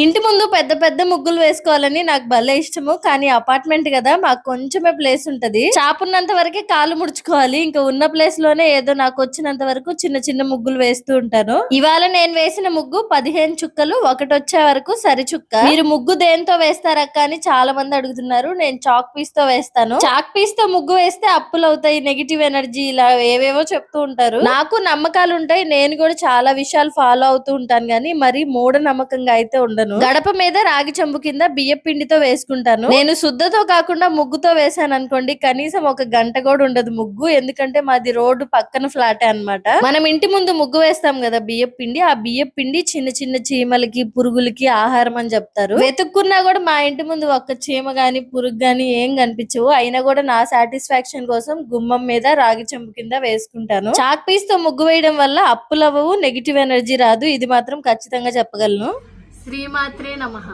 ఇంటి ముందు పెద్ద పెద్ద ముగ్గులు వేసుకోవాలని నాకు భలే ఇష్టము కానీ అపార్ట్మెంట్ కదా మాకు కొంచెమే ప్లేస్ ఉంటది. చాపున్నంత వరకే కాలు ముడుచుకోవాలి. ఇంకా ఉన్న ప్లేస్లోనే ఏదో నాకు వచ్చినంత వరకు చిన్న చిన్న ముగ్గులు వేస్తూ ఉంటాను. ఇవాళ నేను వేసిన ముగ్గు పదిహేను చుక్కలు ఒకటి వచ్చే వరకు సరి చుక్క. మీరు ముగ్గు దేంతో వేస్తారక్క అని చాలా మంది అడుగుతున్నారు. నేను చాక్ పీస్తో వేస్తాను. చాక్ పీస్తో ముగ్గు వేస్తే అప్పులు అవుతాయి నెగిటివ్ ఎనర్జీ ఇలా ఏవేవో చెప్తూ ఉంటారు. నాకు నమ్మకాలు ఉంటాయి. నేను కూడా చాలా విషయాలు ఫాలో అవుతూ ఉంటాను కానీ మరి మూఢ నమ్మకంగా అయితే ఉండదు. ఉండను గడప మీద రాగి చెంబు కింద బియ్య పిండితో వేసుకుంటాను. నేను శుద్ధతో కాకుండా ముగ్గుతో వేసాను అనుకోండి కనీసం ఒక గంట కూడా ఉండదు ముగ్గు. ఎందుకంటే మాది రోడ్డు పక్కన ఫ్లాటే అన్నమాట. మనం ఇంటి ముందు ముగ్గు వేస్తాం కదా బియ్య పిండి. ఆ బియ్య పిండి చిన్న చిన్న చీమలకి పురుగులకి ఆహారం అని చెప్తారు. వెతుక్కున్నా కూడా మా ఇంటి ముందు ఒక్క చీమ గాని పురుగు గాని ఏం కనిపించవు. అయినా కూడా నా సాటిస్ఫాక్షన్ కోసం గుమ్మం మీద రాగి చెంబు కింద వేసుకుంటాను. చాక్ పీస్తో ముగ్గు వేయడం వల్ల అప్పులవ్వవు నెగిటివ్ ఎనర్జీ రాదు. ఇది మాత్రం ఖచ్చితంగా చెప్పగలను. శ్రీమాత్రే నమః.